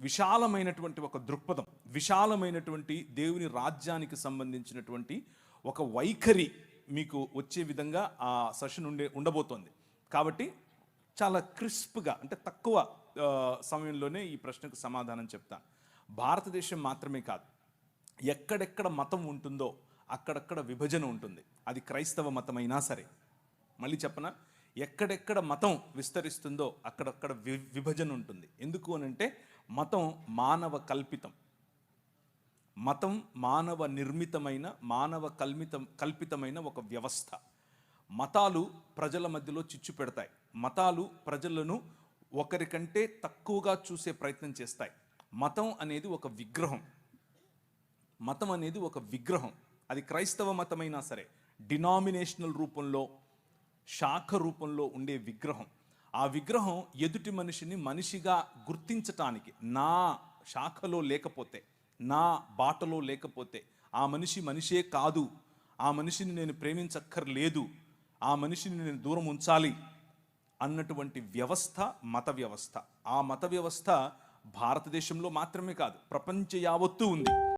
విశాలమైనటువంటి ఒక దృక్పథం విశాలమైనటువంటి దేవుని రాజ్యానికి సంబంధించినటువంటి ఒక వైఖరి మీకు వచ్చే విధంగా ఆ సెషన్ ఉండే ఉండబోతోంది. కాబట్టి చాలా క్రిస్ప్గా అంటే తక్కువ సమయంలోనే ఈ ప్రశ్నకు సమాధానం చెప్తాను భారతదేశం మాత్రమే కాదు ఎక్కడెక్కడ మతం ఉంటుందో అక్కడక్కడ విభజన ఉంటుంది. అది క్రైస్తవ మతమైనా సరే. మళ్ళీ చెప్పన? ఎక్కడెక్కడ మతం విస్తరిస్తుందో అక్కడక్కడ వి విభజన ఉంటుంది. ఎందుకు అనంటే మతం మానవ కల్పితం. మతం మానవ నిర్మితమైన మానవ కల్మితం కల్పితమైన ఒక వ్యవస్థ. మతాలు ప్రజల మధ్యలో చిచ్చు పెడతాయి. మతాలు ప్రజలను ఒకరికంటే తక్కువగా చూసే ప్రయత్నం చేస్తాయి. మతం అనేది ఒక విగ్రహం. మతం అనేది ఒక విగ్రహం. అది క్రైస్తవ మతమైనా సరే డినామినేషనల్ రూపంలో శాఖ రూపంలో ఉండే విగ్రహం. ఆ విగ్రహం ఎదుటి మనిషిని మనిషిగా గుర్తించటానికి నా శాఖలో లేకపోతే నా బాటలో లేకపోతే ఆ మనిషి మనిషే కాదు ఆ మనిషిని నేను ప్రేమించక్కర్లేదు ఆ మనిషిని నేను దూరం ఉంచాలి అన్నటువంటి వ్యవస్థ మత వ్యవస్థ. ఆ మత వ్యవస్థ భారతదేశంలో మాత్రమే కాదు ప్రపంచ యావత్తూ ఉంది.